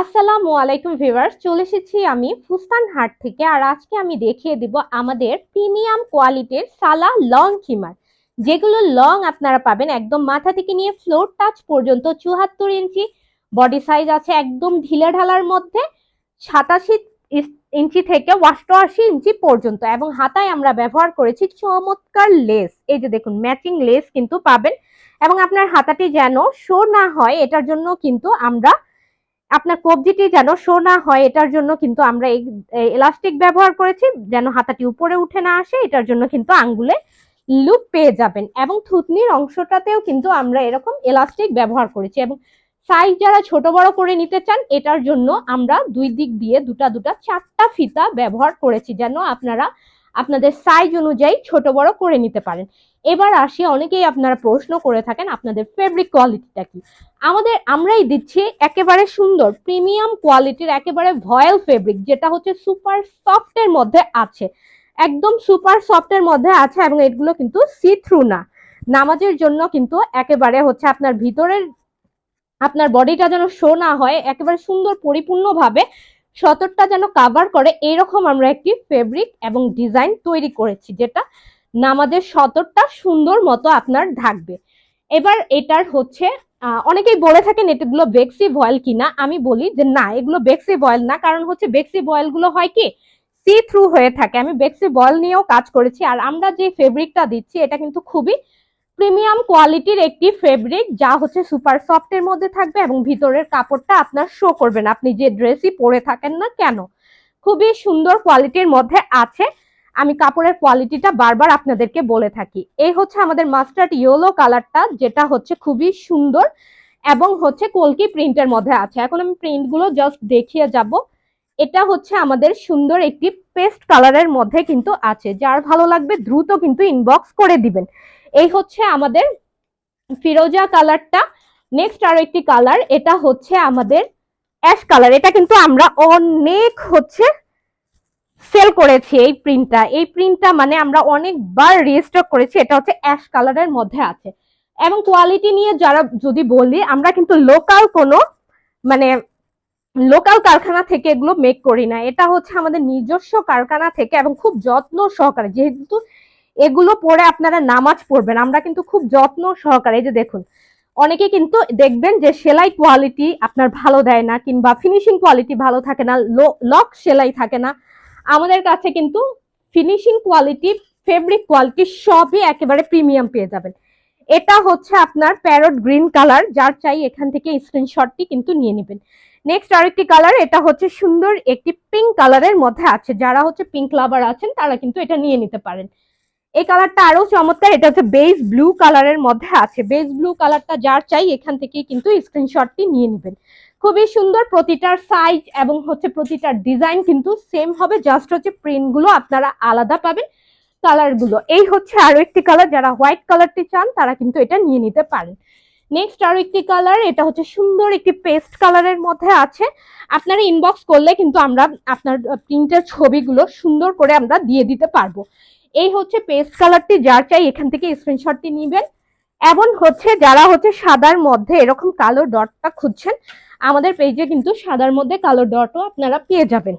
আসসালামু আলাইকুম ভিউয়ার্স, চলে এসেছি আমি ফুস্তান হাট থেকে আর আজকে আমি দেখিয়ে দিব আমাদের প্রিমিয়াম কোয়ালিটির সালা লং খিমার যেগুলো লং আপনারা পাবেন একদম মাথা থেকে নিয়ে ফ্লোর টাচ পর্যন্ত চুহাত্তর ইঞ্চি বডি সাইজ আছে একদম ঢিলে ঢালার মধ্যে, সাতাশি ইঞ্চি থেকে অষ্টআশি ইঞ্চি পর্যন্ত এবং হাতায় আমরা ব্যবহার করেছি চমৎকার লেস এই যে দেখুন ম্যাচিং লেস কিন্তু পাবেন এবং আপনার হাতাটি যেন শো না হয়, এটার জন্য কিন্তু আমরা আপনার কবজিটি যেন শো না হয়, এটার জন্য কিন্তু আমরা এই এলাস্টিক ব্যবহার করেছি, যেন হাতাটি উপরে উঠে না আসে, এটার জন্য কিন্তু আঙ্গুলে লুপ পেয়ে যাবেন। এবং থুতনির অংশটাতেও কিন্তু আমরা এরকম এলাস্টিক ব্যবহার করেছি এবং সাইজ যারা ছোট বড় করে নিতে চান, এটার জন্য আমরা দুই দিক দিয়ে দুটা দুটা চারটা ফিতা ব্যবহার করেছি, যেন আপনারা আপনাদের সাইজ অনুযায়ী ছোট বড় করে নিতে পারেন। এবার আসি, অনেকেই আপনারা প্রশ্ন করে থাকেন আপনাদের ফেব্রিক কোয়ালিটিটা কি? আমাদের, আমরাই দিচ্ছি একেবারে সুন্দর প্রিমিয়াম কোয়ালিটির একেবারে ভয়েল ফেব্রিক যেটা হচ্ছে সুপার সফটের মধ্যে আছে। একদম সুপার সফটের মধ্যে আছে এবং এগুলো কিন্তু সি থ্রু না। নামাজের জন্য কিন্তু একেবারে হচ্ছে আপনার ভিতরের, আপনার বডিটা যেন শো না হয়, একেবারে সুন্দর পরিপূর্ণভাবে সতরটা যেন কাভার করে, এরকম আমরা একটি ফেব্রিক এবং ডিজাইন তৈরি করেছি, যেটা নামাজের সতরটা সুন্দর মতো আপনার ঢাকবে। এবার এটার হচ্ছে অনেকেই বলে থাকেন, এগুলো বেক্সি বয়েল কিনা? আমি বলি যে, না, এগুলো বেক্সি বয়েল না। কারণ হচ্ছে বেক্সি বয়েলগুলো হয় কি সি থ্রু হয়ে থাকে। আমি বেক্সি বয়েল নিয়েও কাজ করেছি, আর আমরা যে ফেব্রিকটা দিচ্ছি, এটা কিন্তু খুবই প্রিমিয়াম কোয়ালিটির একটি ফেব্রিক যা হচ্ছে সুপার সফটের মধ্যে থাকবে এবং ভিতরের কাপড়টা আপনার শো করবেন আপনি যে ড্রেসই পরে থাকেন না কেন? খুবই সুন্দর কোয়ালিটির মধ্যে আছে। আমি কাপড়ের কোয়ালিটিটা বারবার আপনাদেরকে বলে থাকি। এই হচ্ছে আমাদের মাস্টার্ড ইয়েলো কালারটা যেটা হচ্ছে খুবই সুন্দর এবং হচ্ছে কলকি প্রিন্টের মধ্যে আছে। এখন আমি প্রিন্টগুলো জাস্ট দেখিয়ে যাব। এটা হচ্ছে আমাদের সুন্দর একটি পেস্ট কালারের মধ্যে কিন্তু আছে। যার ভালো লাগবে দ্রুত কিন্তু ইনবক্স করে দিবেন। এই হচ্ছে আমাদের ফিরোজা কালারটা। নেক্সট আরও একটি কালার, এটা হচ্ছে আমাদের অ্যাশ কালার। এটা কিন্তু আমরা অনেক হচ্ছে সেল করেছি এই প্রিন্টটা এই প্রিন্টটা মানে আমরা অনেকবার রিস্টক করেছি, এটা হচ্ছে অ্যাশ কালারের মধ্যে আছে। এবং কোয়ালিটি নিয়ে যারা যদি বলি, আমরা কিন্তু লোকাল কোনো মানে লোকাল কারখানা থেকে এগুলো মেক করি না। এটা হচ্ছে আমাদের নিজস্ব কারখানা থেকে এবং খুব যত্ন সহকারে। যেহেতু এগুলো পরে আপনারা নামাজ পড়বেন, আমরা কিন্তু খুব যত্ন সহকারে। এই যে দেখুন, অনেকে কিন্তু দেখবেন যে সেলাই কোয়ালিটি আপনার ভালো দেয় না কিংবা ফিনিশিং কোয়ালিটি ভালো থাকে না লক সেলাই থাকে না। আমাদের কাছে কিন্তু ফিনিশিং কোয়ালিটি ফেব্রিক কোয়ালিটি সবই একেবারে প্রিমিয়াম পেয়ে যাবেন। এটা হচ্ছে আপনার প্যারট গ্রিন কালার যার চাই এখান থেকে স্ক্রিনশটটি কিন্তু নিয়ে নেবেন। নেক্সট আরেকটি কালার এটা হচ্ছে সুন্দর একটি পিঙ্ক কালারের মধ্যে আছে। যারা হচ্ছে পিঙ্ক লাভার আছেন, তারা কিন্তু এটা নিয়ে নিতে পারেন। এই কালারটা আরও চমৎকার, এটা হচ্ছে বেস ব্লু কালারের মধ্যে আছে। বেস ব্লু কালারটা যার চাই, এখান থেকে কিন্তু স্ক্রিনশটটি নিয়ে নেবেন। খুবই সুন্দর প্রতিটার সাইজ এবং হচ্ছে প্রতিটার ডিজাইন কিন্তু সেম হবে জাস্ট হচ্ছে প্রিন্টগুলো আপনারা আলাদা পাবেন কালারগুলো এই হচ্ছে আরও একটি কালার যারা হোয়াইট কালারটি চান, তারা কিন্তু এটা নিয়ে নিতে পারেন। নেক্সট আরও একটি কালার এটা হচ্ছে সুন্দর একটি পেস্ট কালারের মধ্যে আছে। আপনারা ইনবক্স করলে কিন্তু আমরা আপনার প্রিন্টের ছবিগুলো সুন্দর করে আমরা দিয়ে দিতে পারব। এই হচ্ছে পেস্ট কালারটি যার চাই এখান থেকে স্ক্রিনশটটি নিবেন। এবং হচ্ছে যারা হচ্ছে সাদার মধ্যে এরকম কালো ডটটা খুঁজছেন, আমাদের পেজে কিন্তু সাদার মধ্যে কালো ডটও আপনারা পেয়ে যাবেন।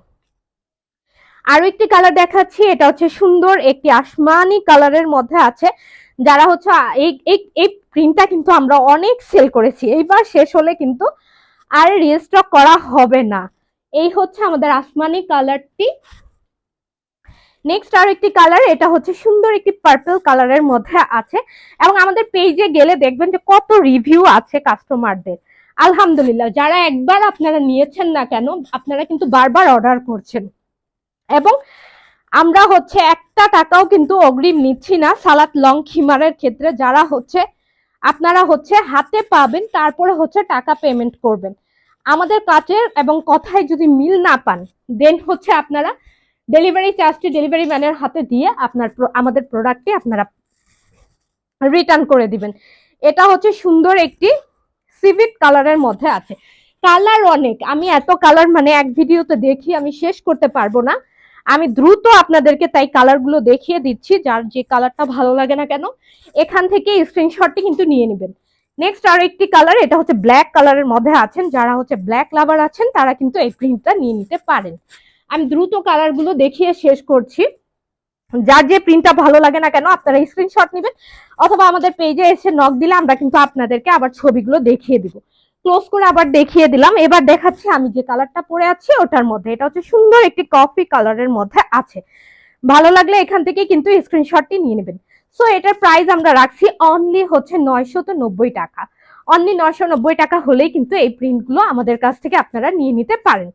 আরও একটি কালার দেখাচ্ছি, এটা হচ্ছে সুন্দর একটি আসমানি কালারের মধ্যে আছে। যারা হচ্ছে এই এই প্রিন্টটা কিন্তু আমরা অনেক সেল করেছি। এইবার শেষ হলে কিন্তু আর রিস্টক করা হবে না। এই হচ্ছে আমাদের আসমানি কালারটি নেক্সট আর একটি কালার এটা হচ্ছে সুন্দর একটি পার্পল কালারের মধ্যে আছে। এবং আমাদের পেজে গেলে দেখবেন যে কত রিভিউ আছে কাস্টমারদের আলহামদুলিল্লাহ, যারা একবার আপনারা নিয়েছেন না কেন, আপনারা কিন্তু বারবার অর্ডার করছেন। এবং আমরা হচ্ছে একটা টাকাও কিন্তু অগ্রিম নিচ্ছি না সালাত লং খিমারের ক্ষেত্রে যারা হচ্ছে, আপনারা হচ্ছে হাতে পাবেন, তারপরে হচ্ছে টাকা পেমেন্ট করবেন। আমাদের কাজের এবং কথায় যদি মিল না পান দেন হচ্ছে আপনারা ডেলিভারি চার্জটি ডেলিভারি ম্যানের হাতে দিয়ে আপনার আমাদের প্রোডাক্টটি আপনারা রিটার্ন করে দিবেন। এটা হচ্ছে সুন্দর একটি সিভিক কালারের মধ্যে আছে। কালার অনেক। আমি এত কালার মানে এক ভিডিওতে দেখি, আমি শেষ করতে পারব না। আমি দ্রুত আপনাদেরকে তাই কালারগুলো দেখিয়ে দিচ্ছি, যার যে কালারটা ভালো লাগে না কেন, এখান থেকে স্ক্রিনশটটি কিন্তু নিয়ে নেবেন। নেক্সট আর একটি কালার এটা হচ্ছে ব্ল্যাক কালারের মধ্যে আছেন, যারা হচ্ছে ব্ল্যাক লাভার আছেন, তারা কিন্তু এই প্রিন্টটা নিয়ে নিতে পারেন। আমি দ্রুত কালারগুলো দেখিয়ে শেষ করছি। যার যে প্রিন্টটা ভালো লাগে না কেন, আপনারা স্ক্রিনশট নেবেন, অথবা আমাদের পেজে এসে নক দিলে আমরা কিন্তু আপনাদেরকে আবার ছবিগুলো দেখিয়ে দিব। ক্লোজ করে আবার দেখিয়ে দিলাম। এবার দেখাচ্ছি আমি যে কালারটা পরে আছি, ওটার মধ্যে। এটা হচ্ছে সুন্দর একটি কফি কালারের মধ্যে আছে। ভালো লাগলে এখান থেকে কিন্তু স্ক্রিনশটটি নিয়ে নেবেন। সো এটার প্রাইস আমরা রাখছি অনলি হচ্ছে নয়শো তো নব্বই টাকা। অনলি নয়শো নব্বই টাকা হলেই কিন্তু এই প্রিন্টগুলো আমাদের কাছ থেকে আপনারা নিয়ে নিতে পারেন।